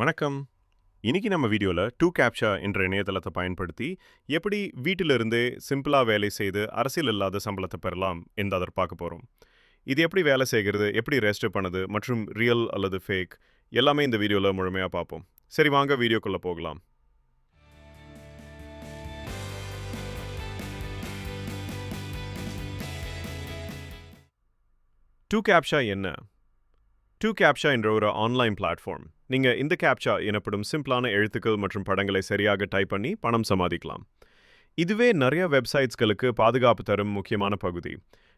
வணக்கம். இன்னைக்கு நம்ம வீடியோவில் டூ கேப்ஷா என்ற இணையதளத்தை பயன்படுத்தி எப்படி வீட்டிலிருந்தே சிம்பிளாக வேலை செய்து அரசியல் இல்லாத சம்பளத்தை பெறலாம் என்று பார்க்க போகிறோம் இது எப்படி வேலை செய்கிறது எப்படி ரெஜிஸ்டர் பண்ணுது மற்றும் ரியல் அல்லது ஃபேக் எல்லாமே இந்த வீடியோவில் முழுமையாக பார்ப்போம். சரி வாங்க வீடியோக்குள்ளே போகலாம். டூ கேப்ஷா என்ன? டூ கேப்ஷா என்ற ஒரு ஆன்லைன் பிளாட்ஃபார்ம் நீங்கள் இந்த கேப்ஷா எனப்படும் சிம்பிளான எழுத்துக்கள் மற்றும் படங்களை சரியாக டைப் பண்ணி பணம் சமாதிக்கலாம் இதுவே நிறைய வெப்சைட்ஸ்களுக்கு பாதுகாப்பு தரும் முக்கியமான பகுதி.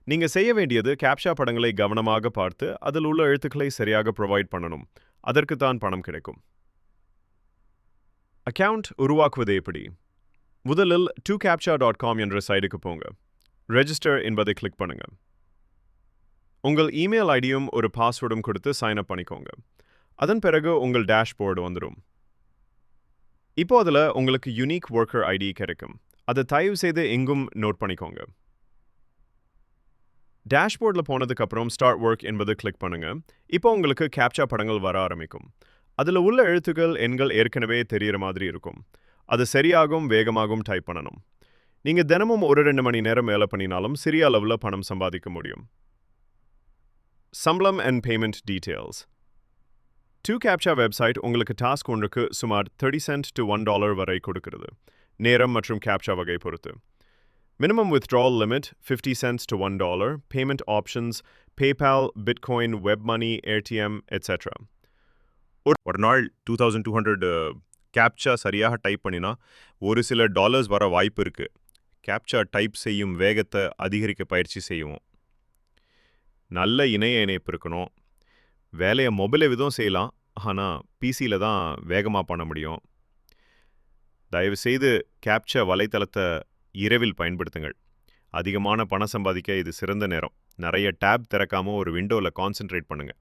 நீங்கள் செய்ய வேண்டியது கேப்ஷா படங்களை கவனமாக பார்த்து அதில் உள்ள எழுத்துக்களை சரியாக ப்ரொவைட் பண்ணணும். அதற்கு தான் பணம் கிடைக்கும். அக்கவுண்ட் உருவாக்குவது எப்படி? முதலில் டூ கேப்ஷா டாட் காம் என்ற சைடுக்கு போங்க. ரெஜிஸ்டர் என்பதை கிளிக் பண்ணுங்க. உங்கள் இமெயில் ஐடியும் ஒரு பாஸ்வேர்டும் கொடுத்து சைன் அப் பண்ணிக்கோங்க. அதன் பிறகு உங்கள் டேஷ்போர்டு வந்துடும் இப்போ அதில் உங்களுக்கு யுனிக் ஒர்க்கர் ஐடி கிடைக்கும். அதை தயவு செய்து எங்கும் நோட் பண்ணிக்கோங்க. டேஷ்போர்டில் போனதுக்கப்புறம் ஸ்டார்ட் ஒர்க் என்பது கிளிக் பண்ணுங்க. இப்போ உங்களுக்கு கேப்சா படங்கள் வர ஆரம்பிக்கும். அதில் உள்ள எழுத்துக்கள் எண்கள் ஏற்கனவே தெரிகிற மாதிரி இருக்கும். அது சரியாகவும் வேகமாகவும் டைப் பண்ணணும். நீங்கள் தினமும் ஒரு ரெண்டு மணி நேரம் வேலை பண்ணினாலும் சிறிய அளவில் பணம் சம்பாதிக்க முடியும். சம்பளம் and payment details two captcha website உங்களுக்கு டாஸ்க் ஒன்றுக்கு சுமார் thirty cent to one dollar வரை கொடுக்கிறது. நேரம் மற்றும் கேப்சா வகை பொறுத்து. Minimum withdrawal limit fifty cents to one dollar payment options PayPal bitcoin web money ATM etcetera ஒரு நாள் two thousand two hundred captcha சரியாக டைப் பண்ணினா ஒரு சில டாலர்ஸ் வர வாய்ப்பு இருக்குது கேப்சா டைப் செய்யும் வேகத்தை அதிகரிக்க பயிற்சி செய்வோம். நல்ல இணைய இணைப்பு இருக்கணும். வேலையை மொபைலை விதம் செய்யலாம். ஆனால் பிசியில் தான் வேகமாக பண்ண முடியும். தயவுசெய்து கேப்சா வலைத்தளத்தை இரவில் பயன்படுத்துங்கள். அதிகமான பணம் சம்பாதிக்க இது சிறந்த நேரம். நிறைய டேப் திறக்காமல் ஒரு விண்டோவில் கான்சென்ட்ரேட் பண்ணுங்கள்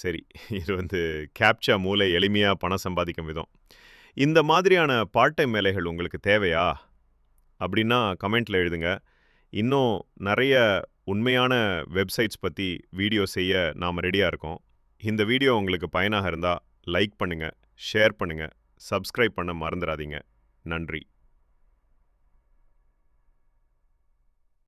சரி இது வந்து கேப்சா மூளை எளிமையாக பணம் சம்பாதிக்கும் விதம். இந்த மாதிரியான பார்ட் டைம் வேலைகள் உங்களுக்கு தேவையா? அப்படின்னா கமெண்ட்டில் எழுதுங்க. இன்னும் நிறைய உண்மையான வெப்சைட்ஸ் பற்றி வீடியோ செய்ய நாம் ரெடியாக இருக்கோம். இந்த வீடியோ உங்களுக்கு பயனாக இருந்தால் லைக் பண்ணுங்கள் ஷேர் பண்ணுங்கள் சப்ஸ்கிரைப் பண்ண மறந்துடாதீங்க. நன்றி.